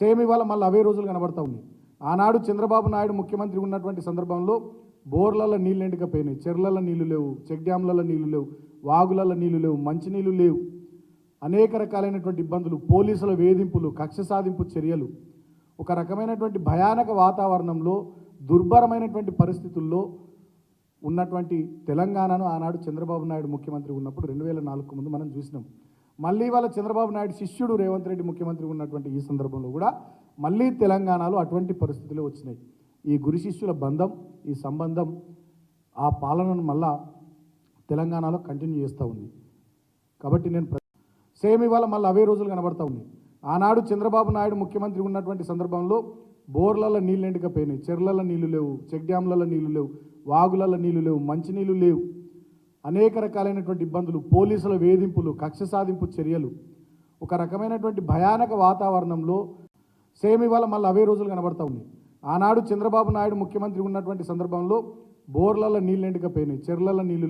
Same ఇవాళ మళ్ళీ అవే రోజులు కనబడతా ఉన్నాయి. ఆనాడు చంద్రబాబు నాయుడు ముఖ్యమంత్రి ఉన్నటువంటి సందర్భంలో బోర్లలో నీళ్ళు ఎండకపోయినాయి చెర్లలో నీళ్ళు లేవు చెక్ డ్యాంలలో నీళ్ళు లేవు వాగులలో నీళ్ళు లేవు మంచినీళ్ళు లేవు. అనేక రకాలైనటువంటి ఇబ్బందులు పోలీసుల వేధింపులు కక్ష సాధింపు చర్యలు. ఒక రకమైనటువంటి భయానక వాతావరణంలో దుర్భరమైనటువంటి పరిస్థితుల్లో ఉన్నటువంటి తెలంగాణను ఆనాడు చంద్రబాబు నాయుడు ముఖ్యమంత్రి ఉన్నప్పుడు రెండు వేల నాలుగు ముందు మనం చూసినాం. మళ్ళీ వాళ్ళ చంద్రబాబు నాయుడు శిష్యుడు రేవంత్ రెడ్డి ముఖ్యమంత్రి ఉన్నటువంటి ఈ సందర్భంలో కూడా మళ్ళీ తెలంగాణలో అటువంటి పరిస్థితులు వచ్చినాయి. ఈ గురు శిష్యుల బంధం ఈ సంబంధం ఆ పాలనను మళ్ళా తెలంగాణలో కంటిన్యూ చేస్తూ ఉంది. కాబట్టి నేను సేమ్ ఇవాళ మళ్ళీ అవే రోజులు కనబడతా ఉన్నాయి. ఆనాడు చంద్రబాబు నాయుడు ముఖ్యమంత్రి ఉన్నటువంటి సందర్భంలో బోర్లలో నీళ్ళు ఎండకపోయినాయి చెర్లలో నీళ్ళు లేవు చెక్ డ్యాంలలో నీళ్ళు లేవు వాగులలో నీళ్ళు లేవు మంచినీళ్ళు లేవు. అనేక రకాలైనటువంటి ఇబ్బందులు పోలీసుల వేధింపులు కక్ష సాధింపు చర్యలు. ఒక రకమైనటువంటి భయానక వాతావరణంలో సేమ్ ఇవాళ మళ్ళీ అవే రోజులు కనబడతా ఉన్నాయి. ఆనాడు చంద్రబాబు నాయుడు ముఖ్యమంత్రి ఉన్నటువంటి సందర్భంలో బోర్లలో నీళ్ళు ఎండకపోయినాయి చెర్లలో నీళ్ళు